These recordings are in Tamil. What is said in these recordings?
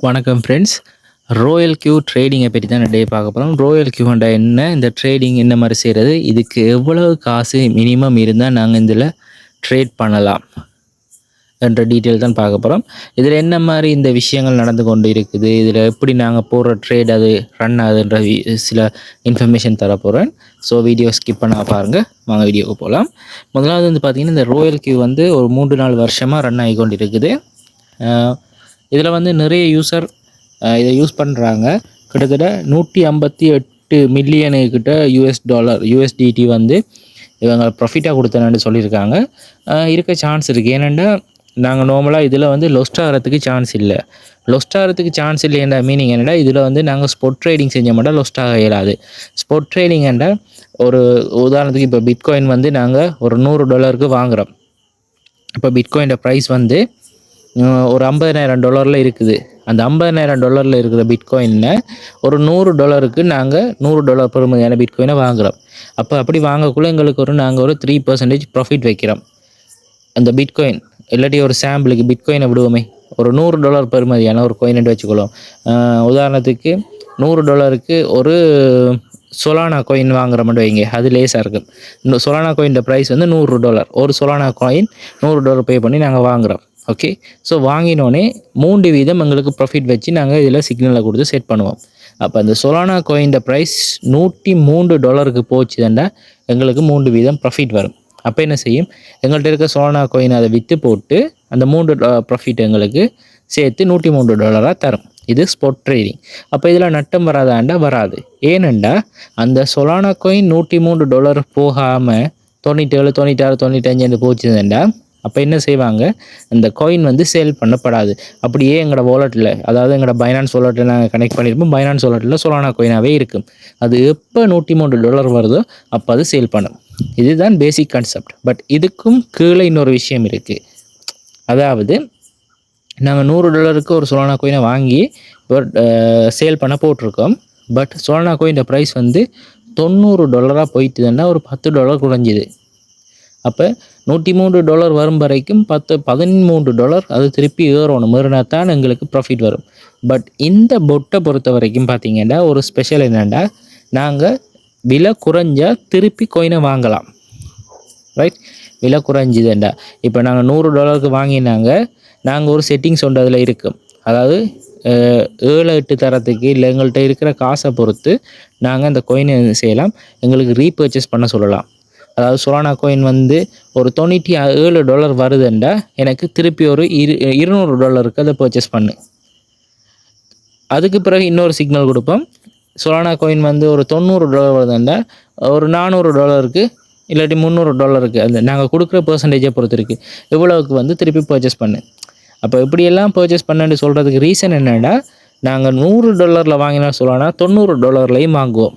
வணக்கம் ஃப்ரெண்ட்ஸ் ரோயல் கியூ ட்ரேடிங்கை பற்றி தான் டே பார்க்க போகிறோம் ரோயல் கியூண்டா என்ன இந்த ட்ரேடிங் என்ன மாதிரி செய்கிறது இதுக்கு எவ்வளவு காசு மினிமம் இருந்தால் நாங்கள் இதில் ட்ரேட் பண்ணலாம் என்ற டீட்டெயில் தான் பார்க்க போகிறோம் இதில் என்ன மாதிரி இந்த விஷயங்கள் நடந்து கொண்டு இருக்குது இதில் எப்படி நாங்கள் போடுற ட்ரேட் அது ரன் ஆகுதுன்ற சில இன்ஃபர்மேஷன் தர போகிறேன் ஸோ வீடியோ ஸ்கிப் பண்ண பாருங்கள் வாங்க வீடியோக்கு போகலாம் முதலாவது வந்து பார்த்திங்கன்னா இந்த ரோயல் கியூ வந்து ஒரு மூன்று நாலு வருஷமாக ரன் ஆகி கொண்டு இருக்குது இதில் வந்து நிறைய யூஸர் இதை யூஸ் பண்ணுறாங்க கிட்டத்தட்ட நூற்றி ஐம்பத்தி எட்டு மில்லியனு கிட்ட யூஎஸ் டாலர் யூஎஸ்டிடி வந்து இவங்க ப்ராஃபிட்டாக கொடுத்தேன்னு சொல்லியிருக்காங்க. இருக்க சான்ஸ் இருக்குது ஏனெண்டா நாங்கள் நார்மலாக இதில் வந்து லொஸ்ட் ஆகிறதுக்கு சான்ஸ் இல்லை. லொஸ்ட் ஆகிறதுக்கு சான்ஸ் இல்லைன்ற மீனிங் என்னடா இதில் வந்து நாங்கள் ஸ்பொட் ட்ரேடிங் செஞ்ச மாட்டோம் லொஸ்ட் ஆக இயலாது. ஸ்பொட் ட்ரேடிங் என்றால் ஒரு உதாரணத்துக்கு இப்போ பிட்காயின் வந்து நாங்கள் ஒரு நூறு டாலருக்கு வாங்குகிறோம் இப்போ பிட்காயினோட ப்ரைஸ் வந்து ஒரு ஐம்பதனாயிரம் டாலரில் இருக்குது. அந்த ஐம்பதனாயிரம் டாலரில் இருக்கிற பிட்காயினை ஒரு நூறு டாலருக்கு நாங்கள் நூறு டாலர் பெறுமதியான பிட்காயினை வாங்குகிறோம் அப்போ அப்படி வாங்கக்குள்ளே எங்களுக்கு ஒரு நாங்கள் ஒரு த்ரீ பர்சன்டேஜ் ப்ராஃபிட் வைக்கிறோம். அந்த பிட்காயின் இல்லாட்டி ஒரு சாம்பிளுக்கு பிட்காயினை விடுவோமே. ஒரு நூறு டாலர் பெறுமதியான ஒரு கோயின்ட்டு ன்னு வச்சுக்கொள்ளும் உதாரணத்துக்கு நூறு டாலருக்கு ஒரு சொலானா காயின் வாங்குற மட்டும் வைங்க. அது லேஸாக இருக்கும். இந்த சொலானா காயின்ட ப்ரைஸ் வந்து நூறு டாலர் ஒரு சொலானா காயின் நூறு டாலர் பே பண்ணி நாங்கள் வாங்குறோம். ஓகே ஸோ வாங்கினோடனே மூன்று வீதம் எங்களுக்கு ப்ராஃபிட் வச்சு நாங்கள் இதில் சிக்னலை கொடுத்து செட் பண்ணுவோம். அப்போ அந்த சொலானா காயின்ட ப்ரைஸ் நூற்றி மூன்று டாலருக்கு போச்சுதாண்டா எங்களுக்கு மூன்று வீதம் ப்ராஃபிட் வரும். அப்போ என்ன செய்யும்? எங்கள்கிட்ட இருக்க சோனா கோயின் அதை விற்று போட்டு அந்த மூன்று ப்ராஃபிட் எங்களுக்கு சேர்த்து நூற்றி மூன்று டாலராக தரும். இது ஸ்பாட் ட்ரேடிங் அப்போ இதில் நட்டம் வராதாண்டா? வராது. ஏனெண்டா அந்த சொலானா கோயின் நூற்றி மூன்று டாலர் போகாமல் தொண்ணூற்றேழு தொண்ணூற்றி தொண்ணூத்தஞ்சுன்னு போச்சுதுண்டா அப்போ என்ன செய்வாங்க? அந்த காயின் வந்து சேல் பண்ணப்படாது. அப்படியே எங்களோட வாலெட்டில் அதாவது எங்களோட பைனான்ஸ் வாலெட்டில் நாங்கள் கனெக்ட் பண்ணியிருப்போம் பைனான்ஸ் வாலெட்டில் சொலானா கோயினாகவே இருக்கும். அது எப்போ நூற்றி மூன்று டாலர் வருதோ அப்போ அது சேல் பண்ணும். இதுதான் பேசிக் கான்செப்ட் பட் இதுக்கும் கீழே இன்னொரு விஷயம் இருக்குது அதாவது நாங்கள் நூறு டாலருக்கு ஒரு சோலானா கோயினை வாங்கி சேல் பண்ண போட்டிருக்கோம். பட் சோலானா கோயின்ற ப்ரைஸ் வந்து தொண்ணூறு டாலராக போயிட்டுதுன்னா ஒரு பத்து டாலர் குறைஞ்சிது. அப்போ நூற்றி மூன்று டாலர் வரும் வரைக்கும் பத்து பதிமூன்று டாலர் அது திருப்பி ஏறணும். ஏறினா தான் எங்களுக்கு ப்ராஃபிட் வரும். பட் இந்த பொட்டை பொறுத்த வரைக்கும் பார்த்தீங்கன்னா ஒரு ஸ்பெஷல் என்னென்னா நாங்கள் விலை குறைஞ்சா திருப்பி கோயினை வாங்கலாம். ரைட் விலை குறைஞ்சிதுண்டா இப்போ நாங்கள் நூறு டாலருக்கு வாங்கினாங்க நாங்கள் ஒரு செட்டிங்ஸ் ஒன்று அதில் இருக்கும் அதாவது ஏழு எட்டு தரத்துக்கு இல்லை எங்கள்கிட்ட இருக்கிற காசை பொறுத்து நாங்கள் அந்த கொயினை செய்யலாம். எங்களுக்கு ரீபர்ச்சேஸ் பண்ண சொல்லலாம். அதாவது சொலானா கோயின் வந்து ஒரு தொண்ணூற்றி ஏழு டாலர் வருதுண்டா. எனக்கு திருப்பி ஒரு இரு இருநூறு டாலருக்கு அதை பர்ச்சேஸ் பண்ணு. அதுக்கு பிறகு இன்னொரு சிக்னல் கொடுப்போம். சொலானா கோயின் வந்து ஒரு தொண்ணூறு டாலர் வருதுண்டா. ஒரு நானூறு டாலருக்கு இல்லாட்டி முந்நூறு டாலருக்கு அந்த நாங்கள் கொடுக்குற பர்சன்டேஜை பொறுத்து இருக்குது இவ்வளவுக்கு வந்து திருப்பி பர்ச்சேஸ் பண்ணு. அப்போ இப்படியெல்லாம் பர்ச்சேஸ் பண்ணுன்னு சொல்கிறதுக்கு ரீசன் என்னென்னா நாங்கள் நூறு டாலரில் வாங்கினா சொல்லலாம் தொண்ணூறு டாலர்லையும் வாங்குவோம்.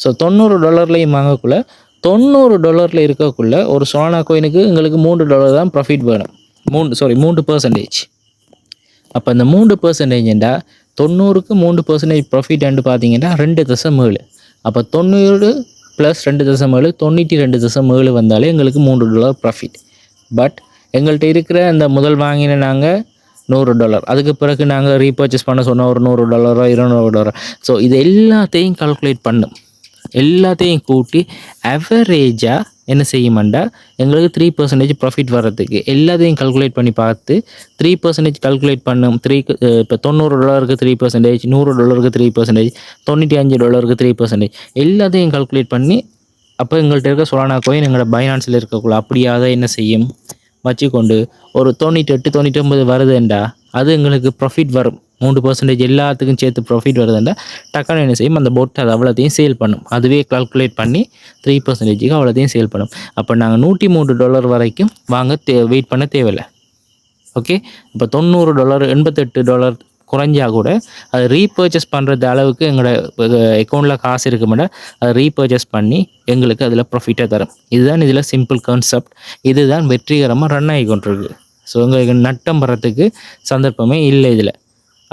ஸோ தொண்ணூறு டாலர்லையும் வாங்கக்குள்ளே தொண்ணூறு டாலரில் இருக்கக்குள்ள ஒரு சோனா கோயினுக்கு எங்களுக்கு மூன்று டாலர் தான் ப்ராஃபிட் வேணும். மூணு சாரி மூன்று பர்சன்டேஜ் அப்போ இந்த மூன்று பர்சன்டேஜ்ண்டா தொண்ணூறுக்கு மூன்று பர்சன்டேஜ் ப்ராஃபிட்னு பார்த்தீங்கன்னா ரெண்டு தசம் ஏழு அப்போ தொண்ணூறு ப்ளஸ் ரெண்டு தசம் ஏழு தொண்ணூற்றி ரெண்டு தசம் ஏழு வந்தாலே எங்களுக்கு மூன்று டாலர் ப்ராஃபிட் பட் எங்கள்கிட்ட இருக்கிற அந்த முதல் வாங்கின நாங்கள் நூறு டாலர் அதுக்கு பிறகு நாங்கள் ரீபர்ச்சேஸ் பண்ண சொன்னால் ஒரு நூறு டாலரோ இருநூறு டாலரோ ஸோ இது எல்லாத்தையும் கால்குலேட் பண்ணும். எல்லாத்தையும் கூட்டி அவரேஜாக என்ன செய்யுமாண்டா? எங்களுக்கு த்ரீ பர்சன்டேஜ் ப்ராஃபிட் வர்றதுக்கு. எல்லாத்தையும் கல்குலேட் பண்ணி பார்த்து த்ரீ பர்சன்டேஜ் கல்குலேட் பண்ணும். த்ரீ இப்போ தொண்ணூறு டாலருக்கு த்ரீ பர்சன்டேஜ் நூறு டாலருக்கு த்ரீ பர்சன்டேஜ் தொண்ணூற்றி அஞ்சு டாலருக்கு த்ரீ பர்சன்டேஜ் எல்லாத்தையும் கல்குலேட் பண்ணி அப்போ எங்கள்கிட்ட இருக்க சொலானா கோயின் எங்களோட பைனான்ஸில் இருக்கக்குள்ள அப்படியாத என்ன செய்யும்? வச்சுக்கொண்டு ஒரு தொண்ணூற்றி எட்டு தொண்ணூற்றி ஒன்பது வருதுண்டா அது எங்களுக்கு ப்ராஃபிட் வரும். மூன்று பர்சன்டேஜ் எல்லாத்துக்கும் சேர்த்து ப்ராஃபிட் வருதுண்டா டக்குன்னு என்ன செய்யும் அந்த பொட் அது அவ்வளோத்தையும் சேல் பண்ணும். அதுவே கால்குலேட் பண்ணி த்ரீ பர்சன்டேஜுக்கு அவ்வளோத்தையும் சேல் பண்ணும். அப்போ நாங்கள் நூற்றி மூன்று டாலர் வரைக்கும் வாங்க தே வெயிட் பண்ண தேவையில்லை. ஓகே இப்போ தொண்ணூறு டாலர் எண்பத்தெட்டு டாலர் குறைஞ்சா கூட அதை ரீபர்ச்சேஸ் பண்ணுறது அளவுக்கு எங்களோட அக்கௌண்ட்டில் காசு இருக்க அதை ரீபர்ச்சேஸ் பண்ணி எங்களுக்கு அதில் ப்ராஃபிட்டாக தரும். இதுதான் இதில் சிம்பிள் கான்செப்ட் இதுதான் வெற்றிகரமாக ரன் ஆகி கொண்டிருக்கு ஸோ எங்களுக்கு நட்டம் வர்றதுக்கு சந்தர்ப்பமே இல்லை இதில்.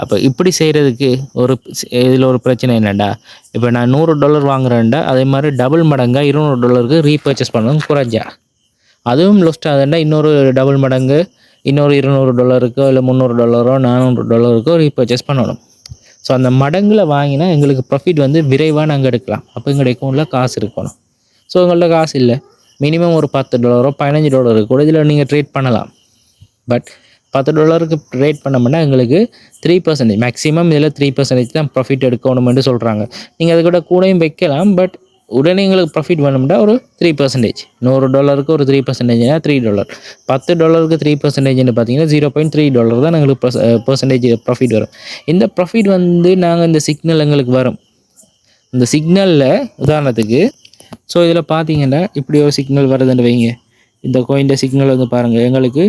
அப்போ இப்படி செய்கிறதுக்கு ஒரு இதில் ஒரு பிரச்சனை என்னடா இப்போ நான் நூறு டாலர் வாங்குறேன்டா அதே மாதிரி டபுள் மடங்காக இருநூறு டாலருக்கு ரீபர்ச்சேஸ் பண்ணணும் குறைஞ்சா அதுவும் லொஸ்ட் ஆகுதுண்டா இன்னொரு டபுள் மடங்கு இன்னொரு இருநூறு டாலருக்கோ இல்லை முந்நூறு டாலரோ நானூறு டாலருக்கோ ரீபர்ச்சேஸ் பண்ணணும். ஸோ அந்த மடங்கில் வாங்கினா எங்களுக்கு ப்ராஃபிட் வந்து விரைவாக நாங்கள் எடுக்கலாம். அப்போ எங்களுடைய அக்கௌண்ட்டில் காசு இருக்கணும். ஸோ உங்கள்ட்ட காசு இல்லை. மினிமம் ஒரு பத்து டாலரோ பதினஞ்சு டாலருக்கு கூட இதில் நீங்கள் ட்ரேட் பண்ணலாம். பட் பத்து டாலருக்கு ரேட் பண்ணோம்னா எங்களுக்கு த்ரீ பர்சன்டேஜ் மேக்ஸிமம் இதில் த்ரீ பர்சன்டேஜ் தான் ப்ராஃபிட் எடுக்கணும்னு சொல்கிறாங்க நீங்கள் அது கூட கூடயும் வைக்கலாம் பட் உடனே எங்களுக்கு ப்ராஃபிட் வேணும்னா ஒரு த்ரீ பர்சன்டேஜ் நூறு டாலருக்கு ஒரு த்ரீ பர்சன்டேஜ்னா த்ரீ டாலர் பத்து டாலருக்கு த்ரீ பர்சன்டேஜ்னு பார்த்தீங்கன்னா ஜீரோ பாயிண்ட் த்ரீ டாலர் தான் எங்களுக்கு பர்சன்டேஜ் ப்ராஃபிட் வரும். இந்த ப்ராஃபிட் வந்து நாங்கள் இந்த சிக்னல் எங்களுக்கு வரும். இந்த சிக்னலில் உதாரணத்துக்கு ஸோ இதில் பார்த்தீங்கன்னா இப்படி ஒரு சிக்னல் வருதுன்னு வைங்க. இந்த கோயின்ட சிக்னல் வந்து பாருங்கள் எங்களுக்கு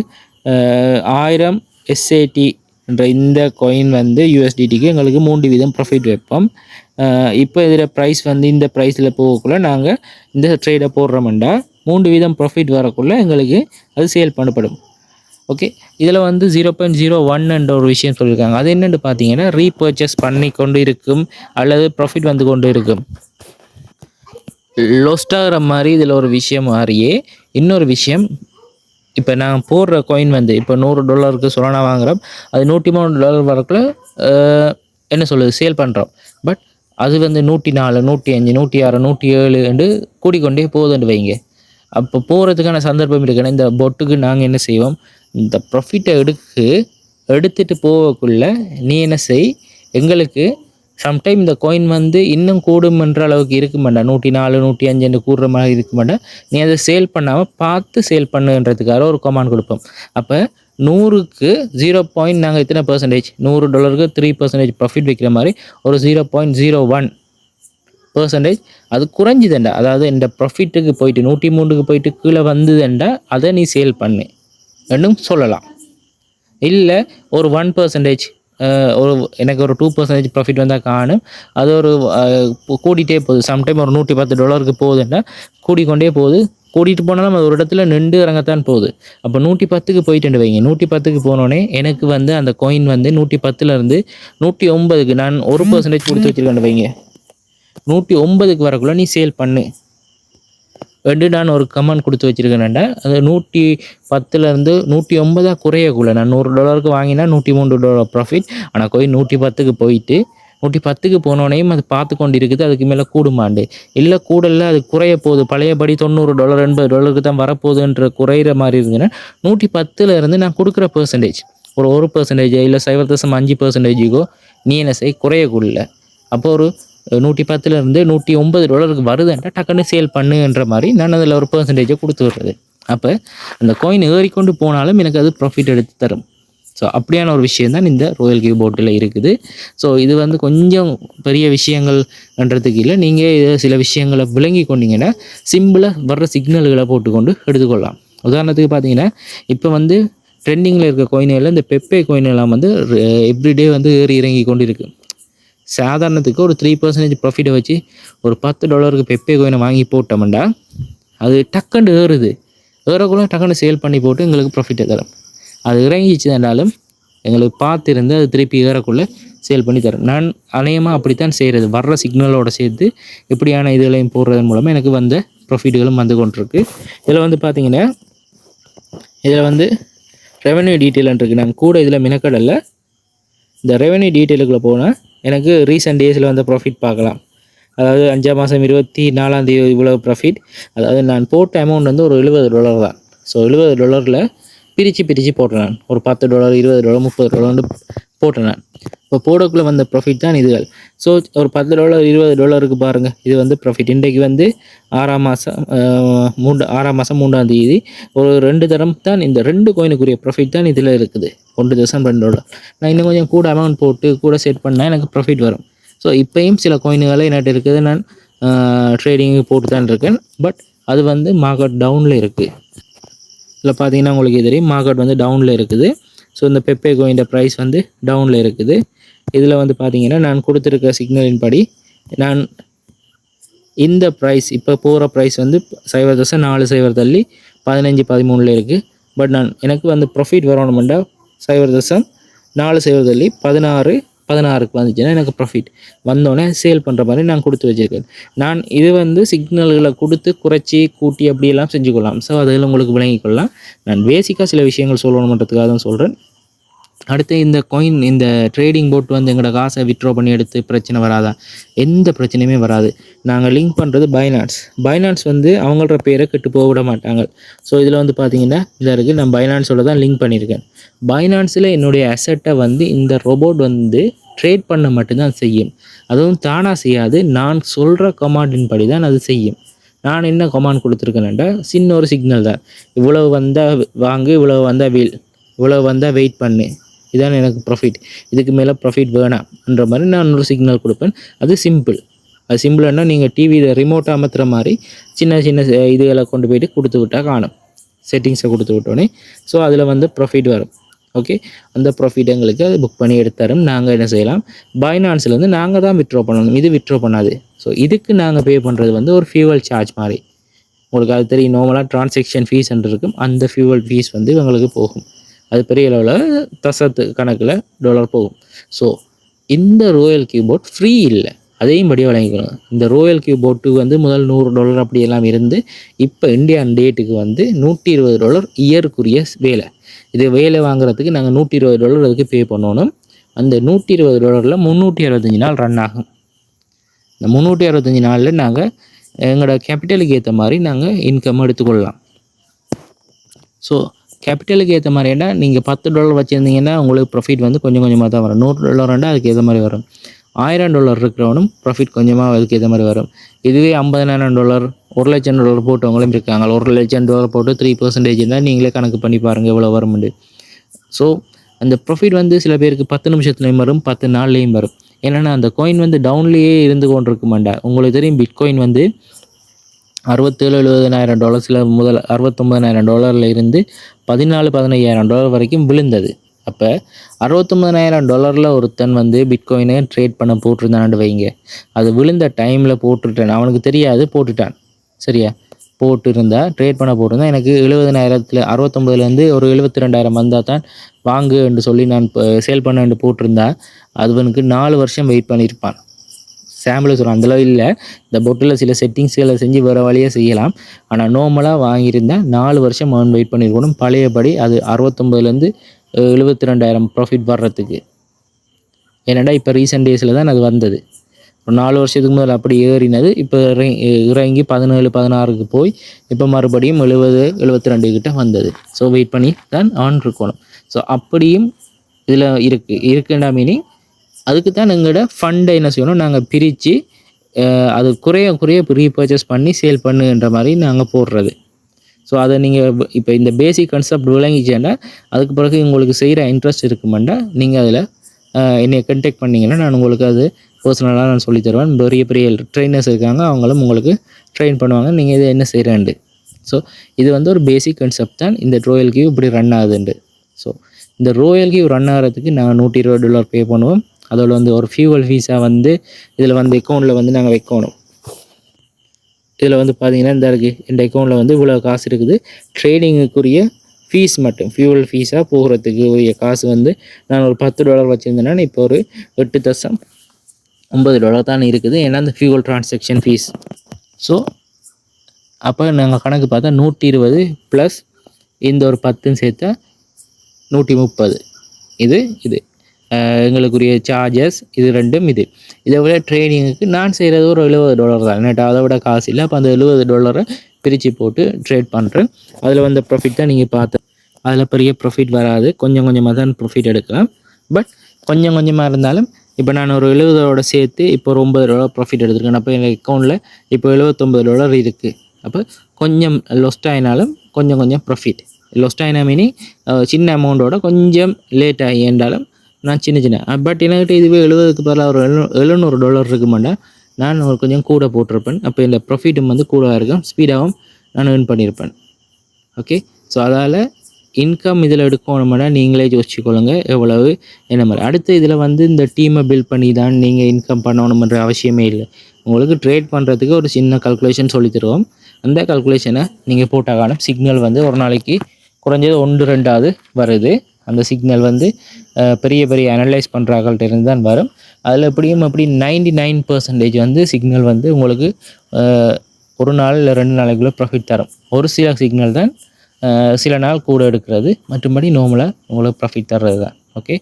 ஆயிரம் எஸ்ஏடி என்ற இந்த காயின் வந்து யூஎஸ்டிடிக்கு எங்களுக்கு மூன்று வீதம் ப்ராஃபிட் வைப்போம். இப்போ இதில் ப்ரைஸ் வந்து இந்த ப்ரைஸில் போகக்குள்ள நாங்கள் இந்த ட்ரேடை போடுறோம்டா. மூன்று வீதம் ப்ராஃபிட் வரக்குள்ளே எங்களுக்கு அது சேல் பண்ணப்படும். ஓகே இதில் வந்து ஜீரோ பாயிண்ட் ஜீரோ ஒன் என்ற ஒரு விஷயம் சொல்லியிருக்காங்க. அது என்னென்னு பார்த்தீங்கன்னா ரீபர்ச்சேஸ் பண்ணி கொண்டு இருக்கும் அல்லது ப்ராஃபிட் வந்து கொண்டு இருக்கும். லோஸ்ட் ஆகிற மாதிரி இதில் ஒரு விஷயம் மாதிரியே இன்னொரு விஷயம் இப்போ நான் போடுற காயின் வந்து இப்போ நூறு டாலருக்கு சொலனா வாங்குறோம் அது நூற்றி மூணு டாலர் வரக்குள்ள என்ன சொல்லுது சேல் பண்ணுறோம் பட் அது வந்து நூற்றி நாலு நூற்றி அஞ்சு நூற்றி ஆறு நூற்றி ஏழு என்று கூடிக்கொண்டே போகுதுன்னு வைங்க. அப்போ போகிறதுக்கான சந்தர்ப்பம் இருக்குன்னா இந்த பொட்டுக்கு நாங்கள் என்ன செய்வோம்? இந்த ப்ராஃபிட்டை எடுக்கு எடுத்துகிட்டு போகக்குள்ள நீ என்ன செய்? எங்களுக்கு சம்டைம் இந்த காயின் வந்து இன்னும் கூடுமன்ற அளவுக்கு இருக்க மாட்டேன் நூற்றி நாலு நூற்றி அஞ்சுன்னு கூடுற மாதிரி இருக்க மாட்டேன் நீ அதை சேல் பண்ணாமல் பார்த்து சேல் பண்ணுன்றதுக்காக ஒரு கமாண்ட் கொடுப்போம். அப்போ நூறுக்கு ஜீரோ பாயிண்ட் நாங்கள் இத்தனை பர்சன்டேஜ் நூறு டாலருக்கு த்ரீ பர்சன்டேஜ் ப்ராஃபிட் வைக்கிற மாதிரி ஒரு zero point zero one percentage அது குறைஞ்சுதண்டா. அதாவது இந்த ப்ராஃபிட்டுக்கு போயிட்டு நூற்றி மூன்றுக்கு போயிட்டு கீழே வந்ததுண்டா அதை நீ சேல் பண்ணு. ரெண்டும் சொல்லலாம். இல்லை ஒரு ஒன் பர்சன்டேஜ் ஒரு எனக்கு ஒரு டூ பர்சன்டேஜ் ப்ராஃபிட் வந்தால் காணும். அது ஒரு அஹ், கூ- கூடிட்டே போகுது. சம்டைம் ஒரு நூற்றி பத்து டாலருக்கு போகுதுன்னா கூடிக்கொண்டே போகுது. கூட்டிகிட்டு போனாலும் அது ஒரு இடத்துல நின்று இறங்கத்தான் போகுது. அப்போ நூற்றி பத்துக்கு போயிட்டு வைங்க. நூற்றி பத்துக்கு போனோடனே எனக்கு வந்து அந்த coin வந்து நூற்றி பத்துலேருந்து நூற்றி ஒன்பதுக்கு நான் ஒரு பர்சன்டேஜ் கொடுத்து வச்சிருக்கேன் வைங்க. நூற்றி ஒன்பதுக்கு வரக்குள்ள நீ சேல் பண்ணு. என்று நான் ஒரு கமெண்ட் கொடுத்து வச்சுருக்கேன்டா அது நூற்றி பத்துலேருந்து நூற்றி ஒன்பதாக குறையக்குள்ள. நான் நூறு டாலருக்கு வாங்கினா நூற்றி மூன்று டாலர் ப்ராஃபிட் ஆனால் போய் நூற்றி பத்துக்கு போயிட்டு நூற்றி பத்துக்கு போனோடனையும் அது பார்த்து கொண்டு இருக்குது அதுக்கு மேலே கூடுமாண்டு. இல்லை கூடல அது குறைய போகுது. பழையபடி தொண்ணூறு டாலர் எண்பது டாலருக்கு தான் வரப்போகுதுன்ற குறையிற மாதிரி இருந்ததுன்னா நூற்றி பத்துலேருந்து நான் கொடுக்குற பர்சன்டேஜ் ஒரு ஒரு பர்சன்டேஜோ இல்லை சைவர் தசம் அஞ்சு பர்சன்டேஜுக்கோ நீ என்ன செய்? குறையக்குள்ள. அப்போ ஒரு நூற்றி பத்துலேருந்து நூற்றி ஒன்பது டாலருக்கு வருதுன்னா டக்குன்னு சேல் பண்ணுன்ற மாதிரி நான் அதில் ஒரு பர்சன்டேஜை கொடுத்து விடுறது. அப்போ அந்த காயின் ஏறிக்கொண்டு போனாலும் எனக்கு அது ப்ராஃபிட் எடுத்து தரும். ஸோ அப்படியான ஒரு விஷயம் தான் இந்த ரோயல் கியூ போட்டில் இருக்குது. ஸோ இது வந்து கொஞ்சம் பெரிய விஷயங்கள்ன்றதுக்கு இல்லை. நீங்கள் இது சில விஷயங்களை விளங்கி கொண்டீங்கன்னா சிம்பிளாக வர்ற சிக்னல்களை போட்டுக்கொண்டு எடுத்துக்கொள்ளலாம். உதாரணத்துக்கு பார்த்தீங்கன்னா இப்போ வந்து ட்ரெண்டிங்கில் இருக்க கோயின்களில் இந்த பெப்பே கோயின் எல்லாம் வந்து எவ்ரிடே வந்து ஏறி இறங்கி கொண்டு இருக்குது சாதாரணத்துக்கு ஒரு த்ரீ பர்சன்டேஜ் ப்ராஃபிட்டை வச்சு ஒரு பத்து டாலருக்கு பெப்பே கோயினை வாங்கி போட்டோம்டா அது டக்குன்னு ஏறுது. ஏறக்குள்ள டக்குன்னு சேல் பண்ணி போட்டு எங்களுக்கு ப்ராஃபிட்டை தரும். அது இறங்கிச்சுனாலும் எங்களுக்கு பார்த்துருந்து அது திருப்பி ஏறக்குள்ளே சேல் பண்ணி தரும். நான் அநேகமாக அப்படித்தான் செய்கிறது வர்ற சிக்னலோட சேர்த்து இப்படியான இதுகளையும் போடுறதன் மூலமாக எனக்கு வந்த ப்ராஃபிட்டுகளும் வந்து கொண்டிருக்கு. இதில் வந்து பார்த்தீங்கன்னா இதில் வந்து ரெவன்யூ டீட்டெயில் இருக்குது நான் கூட இதில் மினக்கடலை இந்த ரெவன்யூ டீட்டெயிலுக்குள்ளே போனால் எனக்கு ரீசெண்ட் டேஸில் வந்த ப்ராஃபிட் பார்க்கலாம். அதாவது அஞ்சாம் மாதம் இருபத்தி நாலாம் தேதி இவ்வளோ ப்ராஃபிட் அதாவது நான் போட்ட அமௌண்ட் வந்து ஒரு எழுபது டாலர் தான். ஸோ எழுபது டாலரில் பிரித்து பிரித்து போட்டேன் நான் ஒரு பத்து டாலர் இருபது டாலர் முப்பது டாலர்னு போட்டேன் நான். இப்போ போடக்குள்ளே வந்த ப்ராஃபிட் தான் இதுகள். ஸோ ஒரு பத்து டாலர் இருபது டாலருக்கு பாருங்கள் இது வந்து ப்ராஃபிட் இன்றைக்கு வந்து ஆறாம் மாதம் மூன்று ஆறாம் மாதம் மூன்றாம் தேதி. ஒரு ரெண்டு தரம் தான் இந்த ரெண்டு கோயினுக்குரிய ப்ராஃபிட் தான் இதில் இருக்குது. ஒன்று தௌசண்ட் ரெண்டு டாலர் நான் இன்னும் கொஞ்சம் கூட அமௌண்ட் போட்டு கூட செட் பண்ணால் எனக்கு ப்ராஃபிட் வரும். ஸோ இப்போயும் சில கோயின்களை என்கிட்ட இருக்குது. நான் ட்ரேடிங் போட்டு தான் இருக்கேன். பட் அது வந்து மார்க்கெட் டவுனில் இருக்குது இதில் பார்த்தீங்கன்னா உங்களுக்கு தெரியும். மார்க்கெட் வந்து டவுனில் இருக்குது. ஸோ இந்த பெப்பே கோயின்ட ப்ரைஸ் வந்து டவுனில் இருக்குது. இதில் வந்து பார்த்தீங்கன்னா நான் கொடுத்துருக்க சிக்னலின் படி நான் இந்த ப்ரைஸ் இப்போ போகிற ப்ரைஸ் வந்து சைவர் தசம் நாலு சைவர் தள்ளி பதினஞ்சு பதிமூணில் இருக்குது பட் நான் எனக்கு வந்து ப்ராஃபிட் வரணுமெண்டா சைவர் தசம் நாலு சைவர் தள்ளி பதினாறு பதினாறுக்கு வந்துச்சுன்னா எனக்கு ப்ராஃபிட் வந்தோடனே சேல் பண்ணுற மாதிரி நான் கொடுத்து வச்சுருக்கேன். நான் இது வந்து சிக்னல்களை கொடுத்து குறைச்சி கூட்டி அப்படியெல்லாம் செஞ்சுக்கொள்ளலாம். ஸோ அதில் உங்களுக்கு விளங்கிக்கொள்ளலாம். நான் பேசிக்காக சில விஷயங்கள் சொல்லணுன்றதுக்காக தான் சொல்கிறேன் அடுத்து இந்த கோயின் இந்த ட்ரேடிங் போட் வந்து எங்களோட காசை வித்ட்ரா பண்ணி எடுத்து பிரச்சனை வராதா? எந்த பிரச்சனையுமே வராது. நாங்கள் லிங்க் பண்ணுறது பைனான்ஸ் பைனான்ஸ் வந்து அவங்களோட பேரை கெட்டு போக விட மாட்டாங்க. ஸோ இதில் வந்து பார்த்தீங்கன்னா இதாக இருக்குது நான் பைனான்ஸோட தான் லிங்க் பண்ணியிருக்கேன் பைனான்ஸில் என்னுடைய அசட்டை வந்து இந்த ரோபோட் வந்து ட்ரேட் பண்ண மட்டும்தான் செய்யும். அதுவும் தானாக செய்யாது. நான் சொல்கிற கமாண்டின் படி தான் அது செய்யும். நான் என்ன கமாண்ட் கொடுத்துருக்கேன்டா சின்ன ஒரு சிக்னல் தான். இவ்வளவு வந்தால் வாங்கு இவ்வளவு வந்தால் வீல் இவ்வளவு வந்தால் வெயிட் பண்ணு. இதான் எனக்கு ப்ராஃபிட் இதுக்கு மேலே ப்ராஃபிட் வேணாம்ன்ற மாதிரி நான் இன்னொரு சிக்னல் கொடுப்பேன். அது சிம்பிள் அது சிம்பிள்னா நீங்கள் டிவியில் ரிமோட் அமர்த்துற மாதிரி சின்ன சின்ன இதுகளை கொண்டு போயிட்டு கொடுத்து விட்டால் காணும். செட்டிங்ஸை கொடுத்து விட்டோன்னே ஸோ அதில் வந்து ப்ராஃபிட் வரும். ஓகே அந்த ப்ராஃபிட் எங்களுக்கு அது புக் பண்ணி எடுத்தாரும் நாங்கள் என்ன செய்யலாம்? பைனான்ஸ்லேருந்து நாங்கள் தான் வித்ட்ரா பண்ணணும். இது வித்ட்ரா பண்ணாது. ஸோ இதுக்கு நாங்கள் பே பண்ணுறது வந்து ஒரு ஃபியூவல் சார்ஜ் மாதிரி. உங்களுக்கு அது தெரியும். நார்மலாக டிரான்சாக்ஷன் ஃபீஸ் இருக்கும். அந்த ஃபியூவல் ஃபீஸ் வந்து இவங்களுக்கு போகும். அது பெரிய அளவில் தசத்து கணக்கில் டாலர் போகும். ஸோ இந்த ரோயல் கீபோர்ட் ஃப்ரீ இல்லை. அதையும் படி வழங்கிக்கணும். இந்த ரோயல் கீபோர்ட்டுக்கு வந்து முதல் நூறு டாலர் அப்படி எல்லாம் இருந்து இப்போ இந்தியன் டேட்டுக்கு வந்து நூற்றி இருபது டாலர் இயருக்குரிய வேலை. இது வேலை வாங்குறதுக்கு நாங்கள் நூற்றி இருபது டாலர் அதுக்கு பே பண்ணணும். அந்த நூற்றி இருபது டாலரில் முந்நூற்றி அறுபத்தஞ்சு நாள் ரன் ஆகும். இந்த முந்நூற்றி அறுபத்தஞ்சு நாளில் நாங்கள் எங்களோட கேபிட்டலுக்கு ஏற்ற மாதிரி நாங்கள் இன்கம் எடுத்துக்கொள்ளலாம். ஸோ கேபிட்டலுக்கு ஏற்ற மாதிரினா நீங்கள் பத்து டாலர் வச்சுருந்தீங்கன்னா உங்களுக்கு ப்ராஃபிட் வந்து கொஞ்சம் கொஞ்சமாக தான் வரும். நூறு டாலர்ண்டா அதுக்கு ஏற்ற மாதிரி வரும். ஆயிரம் டாலர் இருக்கிறவனும் ப்ராஃபிட் கொஞ்சமாக அதுக்கு ஏற்ற மாதிரி வரும். இதுவே ஐம்பதனாயிரம் டாலர் ஒரு லட்சம் டாலர் போட்டவங்களும் இருக்காங்க. ஒரு லட்சம் டாலர் போட்டு த்ரீ பர்சன்டேஜ் இருந்தால் நீங்களே கணக்கு பண்ணி பாருங்கள் எவ்வளோ வரும்னு. ஸோ அந்த ப்ராஃபிட் வந்து சில பேருக்கு பத்து நிமிஷத்துலேயும் வரும் பத்து நாள்லேயும் வரும். ஏன்னா அந்த காயின் வந்து டவுன்லேயே இருந்து கொண்டிருக்க மாட்டா உங்களுக்கு தெரியும் பிட்காயின் வந்து அறுபத்தேழு எழுபதனாயிரம் டாலர்ஸில் முதல் அறுபத்தொம்பதனாயிரம் டாலரில் இருந்து பதினாலு பதினையாயிரம் டாலர் வரைக்கும் விழுந்தது. அப்போ அறுபத்தொம்பதனாயிரம் டாலரில் ஒருத்தன் வந்து பிட்காயினை ட்ரேட் பண்ண போட்டிருந்தான்னு வைங்க. அது விழுந்த டைமில் போட்டுட்டான். அவனுக்கு தெரியாது போட்டுட்டான். சரியா? போட்டிருந்தா ட்ரேட் பண்ண போட்டிருந்தா எனக்கு எழுபதனாயிரத்தில் அறுபத்தொம்பதுலேருந்து ஒரு எழுபத்தி ரெண்டாயிரம் வந்தால் தான் வாங்கு என்று சொல்லி நான் சேல் பண்ணேன்னு போட்டிருந்தா அதுவனுக்கு நாலு வருஷம் வெயிட் பண்ணியிருப்பான். சாம்பிள் சொல்கிறேன் அந்தளவு இல்லை. இந்த பொட்டில் சில செட்டிங்ஸ்களை செஞ்சு வேறு வழியாக செய்யலாம். ஆனால் நார்மலாக வாங்கியிருந்தால் நாலு வருஷம் அவன் வெயிட் பண்ணியிருக்கணும். பழையபடி அது அறுபத்தொம்பதுலேருந்து எழுபத்தி ரெண்டாயிரம் ப்ராஃபிட் வர்றதுக்கு. ஏன்னாடா இப்போ ரீசெண்ட் டேஸில் தான் அது வந்தது. ஒரு நாலு வருஷத்துக்கு முதல்ல அப்படி ஏறினது. இப்போ இறங்கி இறங்கி பதினேழு பதினாறுக்கு போய் இப்போ மறுபடியும் எழுபது எழுபத்தி ரெண்டு கிட்ட வந்தது. ஸோ வெயிட் பண்ணி தான் ஆன் இருக்கணும். ஸோ அப்படியும் இதில் இருக்குது இருக்குண்டா மீனிங் அதுக்கு தான் எங்களோட ஃபண்டை என்ன செய்யணும் நாங்கள் பிரித்து அது குறைய குறைய ரீபர்ச்சேஸ் பண்ணி சேல் பண்ணுன்ற மாதிரி நாங்கள் போடுறது. ஸோ அதை நீங்கள் இப்போ இந்த பேசிக் கன்செப்ட் விளங்கிச்சேன்னா அதுக்கு பிறகு உங்களுக்கு செய்கிற இன்ட்ரெஸ்ட் இருக்குமெண்டா நீங்கள் அதில் என்னை கண்டெக்ட் பண்ணிங்கன்னா நான் உங்களுக்கு அது பர்சனலாக நான் சொல்லித் தருவேன். பெரிய பெரிய ட்ரெயினர்ஸ் இருக்காங்க அவங்களும் உங்களுக்கு ட்ரெயின் பண்ணுவாங்க. நீங்கள் இதை என்ன செய்கிறேன்ட்டு ஸோ இது வந்து ஒரு பேசிக் கன்செப்ட் தான். இந்த ரோயல் கியூ இப்படி ரன் ஆகுதுண்டு ஸோ இந்த ரோயல் கியூ ரன் ஆகிறதுக்கு நாங்கள் நூற்றி இருபது டாலர் பே பண்ணுவோம். அதோட வந்து ஒரு ஃபியூவல் ஃபீஸாக வந்து இதில் வந்து அக்கௌண்ட்டில் வந்து நாங்கள் வைக்கணும். இதில் வந்து பார்த்தீங்கன்னா இந்த இருக்குது இந்த அக்கௌண்ட்டில் வந்து இவ்வளோ காசு இருக்குது. ட்ரேடிங்குக்குரிய ஃபீஸ் மட்டும். ஃபியூவல் ஃபீஸாக போகிறதுக்கு உரிய காசு வந்து நான் ஒரு பத்து டாலர் வச்சுருந்தேன்னா இப்போ ஒரு எட்டு தசம் ஒம்பது டாலர் தான் இருக்குது. ஏன்னா அந்த ஃபியூவல் டிரான்சாக்ஷன் ஃபீஸ் ஸோ அப்போ நாங்கள் கணக்கு பார்த்தா நூற்றி இருபது ப்ளஸ் இந்த ஒரு பத்துன்னு சேர்த்தா நூற்றி முப்பது. இது இது. எங்களுக்குரிய சார்ஜஸ் இது ரெண்டும் இது. இதை விட ட்ரைனிங்குக்கு நான் செய்கிறது ஒரு எழுபது டாலர் தான். என்னட்டா அதை விட காசு இல்லை. அப்போ அந்த எழுபது டாலரை பிரித்து போட்டு ட்ரேட் பண்ணுறேன் அதில் வந்த ப்ராஃபிட் தான் நீங்கள் பார்த்து அதில் பெரிய ப்ராஃபிட் வராது. கொஞ்சம் கொஞ்சமாக தான் ப்ராஃபிட் எடுக்கலாம். பட் கொஞ்சம் கொஞ்சமாக இருந்தாலும் இப்போ நான் ஒரு எழுபதோட சேர்த்து இப்போ ஒரு ஒம்பது டாலர் ப்ராஃபிட் எடுத்திருக்கேன். அப்போ எங்கள் அக்கௌண்ட்டில் இப்போ எழுபத்தொம்பது டாலர் இருக்குது அப்போ கொஞ்சம் லொஸ்ட் ஆகினாலும் கொஞ்சம் கொஞ்சம் ப்ராஃபிட் லொஸ்ட் ஆகினா மீனிங் சின்ன அமௌண்ட்டோட கொஞ்சம் லேட் ஆகி என்றாலும் நான் சின்ன சின்ன. பட் என்கிட்ட இதுவே எழுபதுக்கு பதிலாக ஒரு எழு எழுநூறு டாலர் இருக்குமாண்டா. நான் ஒரு கொஞ்சம் கூட போட்டிருப்பேன். அப்போ இந்த ப்ராஃபிட்டும் வந்து கூட இருக்கும். ஸ்பீடாகவும் நான் வின் பண்ணியிருப்பேன் ஓகே ஸோ அதால் இன்கம் இதில் எடுக்கணும்னா நீங்களே யோசிச்சுக்கொள்ளுங்க. எவ்வளவு? என்ன மாதிரி? அடுத்து இதில் வந்து இந்த டீமை பில்ட் பண்ணி தான் நீங்கள் இன்கம் பண்ணணுன்ற அவசியமே இல்லை. உங்களுக்கு ட்ரேட் பண்ணுறதுக்கு ஒரு சின்ன கல்குலேஷன் சொல்லி தருவோம் அந்த கல்குலேஷனை நீங்கள் போட்டால் காணும் சிக்னல் வந்து ஒரு நாளைக்கு குறைஞ்சது ஒன்று ரெண்டாவது வருது. அந்த சிக்னல் வந்து பெரிய பெரிய அனலைஸ் பண்ணுறாங்கள்ட்ட இருந்து தான் வரும். அதில் எப்படியும் அப்படி நைன்டி நைன் பர்சன்டேஜ் வந்து சிக்னல் வந்து உங்களுக்கு ஒரு நாள் இல்லை ரெண்டு நாளைக்குள்ளே ப்ராஃபிட் தரும். ஒரு சில சிக்னல் தான் சில நாள் கூட எடுக்கிறது. மற்றபடி நார்மலாக உங்களுக்கு ப்ராஃபிட் தர்றது தான் ஓகே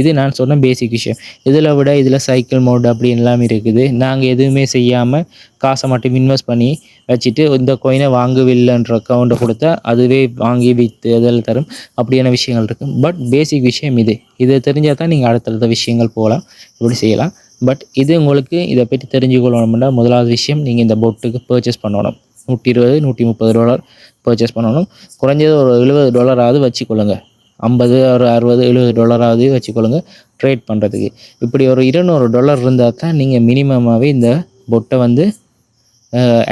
இது நான் சொன்ன பேசிக் விஷயம். இதில் விட இதில் சைக்கிள் மோட் அப்படி எல்லாம் இருக்குது. நாங்கள் எதுவுமே செய்யாமல் காசை மட்டும் இன்வெஸ்ட் பண்ணி வச்சுட்டு இந்த கோயினை வாங்கவில்லைன்ற அக்கௌண்ட்டை கொடுத்தா அதுவே வாங்கி விற்று அதில் தரும். அப்படியான விஷயங்கள் இருக்குது பட் பேசிக் விஷயம் இது. இதை தெரிஞ்சால் தான் நீங்கள் அடுத்தடுத்த விஷயங்கள் போகலாம். இப்படி செய்யலாம். பட் இது உங்களுக்கு இதை பற்றி தெரிஞ்சுக்கொள்ளணும்னா முதலாவது விஷயம் நீங்கள் இந்த பொட்டுக்கு பர்ச்சேஸ் பண்ணணும். நூற்றி இருபது நூற்றி முப்பது டாலர் பர்ச்சேஸ் பண்ணணும். குறைஞ்சது ஒரு எழுபது டாலராவது வச்சுக்கொள்ளுங்க. ஐம்பது ஒரு அறுபது எழுபது டாலராவது வச்சுக்கொள்ளுங்க. ட்ரேட் பண்ணுறதுக்கு இப்படி ஒரு இருநூறு டாலர் இருந்தால் தான் நீங்கள் மினிமமாகவே இந்த பொட்டை வந்து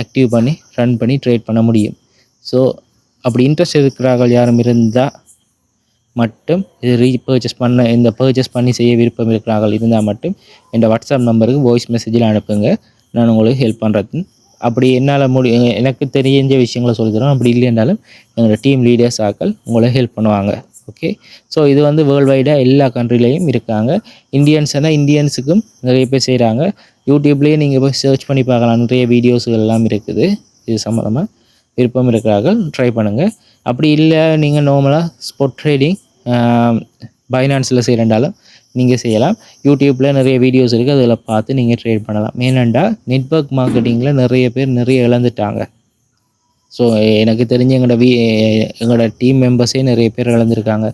ஆக்டிவ் பண்ணி ரன் பண்ணி ட்ரேட் பண்ண முடியும். ஸோ அப்படி இன்ட்ரெஸ்ட் இருக்கிறார்கள் யாரும் இருந்தால் மட்டும் இது ரீபர்ச்சேஸ் பண்ண இந்த பர்ச்சேஸ் பண்ணி செய்ய விருப்பம் இருக்கிறார்கள் இருந்தால் மட்டும் என் வாட்ஸ்அப் நம்பருக்கு வாய்ஸ் மெசேஜில் அனுப்புங்க. நான் உங்களுக்கு ஹெல்ப் பண்ணுறது அப்படி என்னால் முடி எனக்கு தெரிஞ்ச விஷயங்களை சொல்லித்தரோம் அப்படி இல்லைன்னாலும் எங்களோட டீம் லீடர்ஸ் ஆக்கள் உங்களை ஹெல்ப் பண்ணுவாங்க. ஓகே ஸோ இது வந்து வேர்ல்டு வைடாக எல்லா கண்ட்ரிலையும் இருக்காங்க. இந்தியன்ஸ்னால் இந்தியன்ஸுக்கும் நிறைய பேர் செய்கிறாங்க யூடியூப்லேயே நீங்கள் போய் சர்ச் பண்ணி பார்க்கலாம். நிறைய வீடியோஸ்கள் எல்லாம் இருக்குது. இது சம்மந்தமாக விருப்பம் இருக்கிறார்கள் ட்ரை பண்ணுங்கள் அப்படி இல்லை நீங்கள் நார்மலாக ஸ்போர்ட் ட்ரேடிங் பைனான்ஸில் செய்கிறண்டாலும் நீங்கள் செய்யலாம். யூடியூப்பில் நிறைய வீடியோஸ் இருக்குது அதில் பார்த்து நீங்கள் ட்ரேட் பண்ணலாம். ஏனெண்டா நெட்வொர்க் மார்க்கெட்டிங்கில் நிறைய பேர் நிறைய இழந்துட்டாங்க. ஸோ eh, எனக்கு தெரிஞ்ச எங்களோட வி eh, எங்களோட டீம் மெம்பர்ஸே நிறைய பேர் இழந்திருக்காங்க.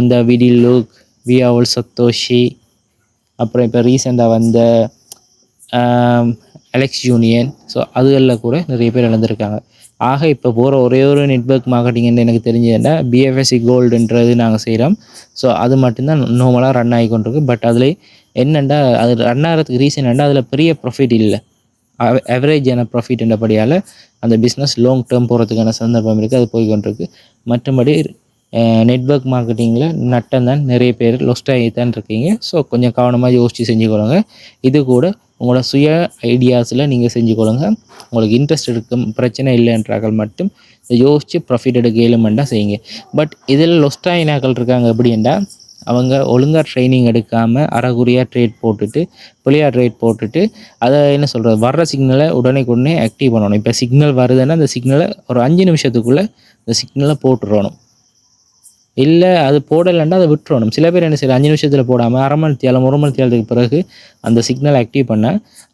இந்த விடி லுக் வியாவல் சத்தோஷி அப்புறம் இப்போ ரீசெண்டாக வந்த அலெக்ஸ் யூனியன் ஸோ அதுகளில் கூட நிறைய பேர் இழந்திருக்காங்க. ஆக இப்போ போகிற ஒரே ஒரு நெட்வொர்க் மார்க்கெட்டிங்னு எனக்கு தெரிஞ்சதுன்னா பிஎஃப்எஸ்சி கோல்டுன்றது நாங்கள் செய்கிறோம் ஸோ அது மட்டும்தான் நார்மலாக ரன் ஆகி கொண்டிருக்கு பட் அதில் என்னென்னா அது ரன் ஆகிறதுக்கு ரீசன் என்னென்னா அதில் பெரிய ப்ராஃபிட் இல்லை. அவரேஜான ப்ராஃபிட் என்றபடியால் அந்த பிஸ்னஸ் லாங் டேர்ம் போகிறதுக்கான சந்தர்ப்பம் இருக்குது அது போய்கொண்டிருக்கு. மற்றபடி நெட்வொர்க் மார்க்கெட்டிங்கில் நட்டம் தான் நிறைய பேர் லொஸ்ட் தான் இருக்கீங்க. ஸோ கொஞ்சம் கவனமாக யோசித்து செஞ்சுக்கொள்ளுங்க. இது கூட உங்களோட சுய ஐடியாஸில் நீங்கள் செஞ்சுக்கொள்ளுங்க. உங்களுக்கு இன்ட்ரெஸ்ட் இருக்கும் பிரச்சனை இல்லைன்றார்கள் மட்டும் யோசித்து ப்ராஃபிட் எடுக்க இயலுமெண்டா செய்யுங்க. பட் இதில் லொஸ்ட் ஆகினாக்கள் இருக்காங்க எப்படின்னா அவங்க ஒழுங்காக ட்ரைனிங் எடுக்காமல் அறகுறையாக ட்ரேட் போட்டுட்டு பிள்ளையார் ட்ரேட் போட்டுட்டு அதை என்ன சொல்கிறது வர்ற சிக்னலை உடனே உடனே ஆக்டிவ் பண்ணணும். இப்போ சிக்னல் வருதுன்னா அந்த சிக்னலை ஒரு அஞ்சு நிமிஷத்துக்குள்ளே அந்த சிக்னலை போட்டுறணும். இல்லை அது போடலைன்னா அதை விட்டுறணும். சில பேர் என்ன செய்யணும் அஞ்சு நிமிஷத்தில் போடாமல் அரை மணி தேலம் ஒரு மணி தேலத்துக்கு பிறகு அந்த சிக்னல் ஆக்டிவ் பண்ண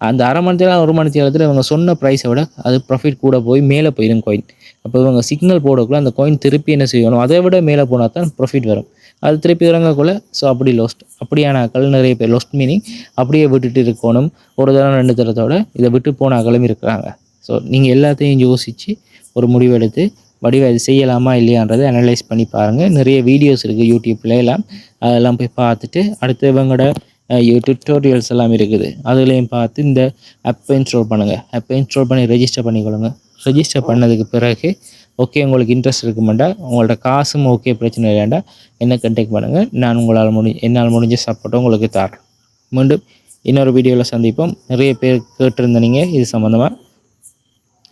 அந்த அரை மணி தேலம் ஒரு மணி தேலத்தில் இவங்க சொன்ன ப்ரைஸை விட அது ப்ராஃபிட் கூட போய் மேலே போயிடும் காயின் அப்போ இவங்க சிக்னல் போடக்குள்ள அந்த காயின் திருப்பி என்ன செய்யணும் அதை விட மேலே போனால் தான் ப்ராஃபிட் வரும். அது திருப்பி இறங்கக்குள்ள ஸோ அப்படி லோஸ்ட் அப்படியான ஆக்கள் நிறைய பேர் லோஸ்ட் மீனிங் அப்படியே விட்டுட்டு இருக்கணும். ஒரு தரம் ரெண்டு தரத்தோட இதை விட்டு போன ஆக்களும் இருக்கிறாங்க. ஸோ நீங்கள் எல்லாத்தையும் யோசித்து ஒரு முடிவெடுத்து வடிவ இது செய்யலாமா இல்லையான்றதை அனலைஸ் பண்ணி பாருங்கள் நிறைய வீடியோஸ் இருக்குது யூடியூப்பில் எல்லாம். அதெல்லாம் போய் பார்த்துட்டு அடுத்து இவங்களோட டியூட்டோரியல்ஸ் எல்லாம் இருக்குது. அதுலேயும் பார்த்து இந்த ஆப்பை இன்ஸ்டால் பண்ணுங்கள் ஆப்பை இன்ஸ்டால் பண்ணி ரெஜிஸ்டர் பண்ணிக்கொள்ளுங்க. ரெஜிஸ்டர் பண்ணதுக்கு பிறகு ஓகே உங்களுக்கு இன்ட்ரெஸ்ட் இருக்குமெண்டா? உங்கள்ட்ட காசும் ஓகே பிரச்சனை இல்லையாண்டா? என்ன கண்டெக்ட் பண்ணுங்கள் நான் உங்களால் முடி என்னால் முடிஞ்ச சப்போர்ட்டை உங்களுக்கு தரேன் மீண்டும் இன்னொரு வீடியோவில் சந்திப்போம். நிறைய பேர் கேட்டிருந்தீங்க இது சம்மந்தமாக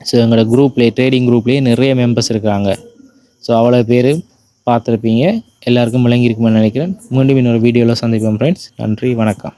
ஸோ எங்களோட குரூப்லேயே ட்ரேடிங் குரூப்லேயே நிறைய மெம்பர்ஸ் இருக்காங்க. ஸோ அவ்வளோ பேர் பார்த்துருப்பீங்க. எல்லாருக்கும் விளங்கியிருக்குமென்னு நினைக்கிறேன். மீண்டும் இன்னொரு வீடியோவில் சந்திப்போம் ஃப்ரெண்ட்ஸ் நன்றி வணக்கம்.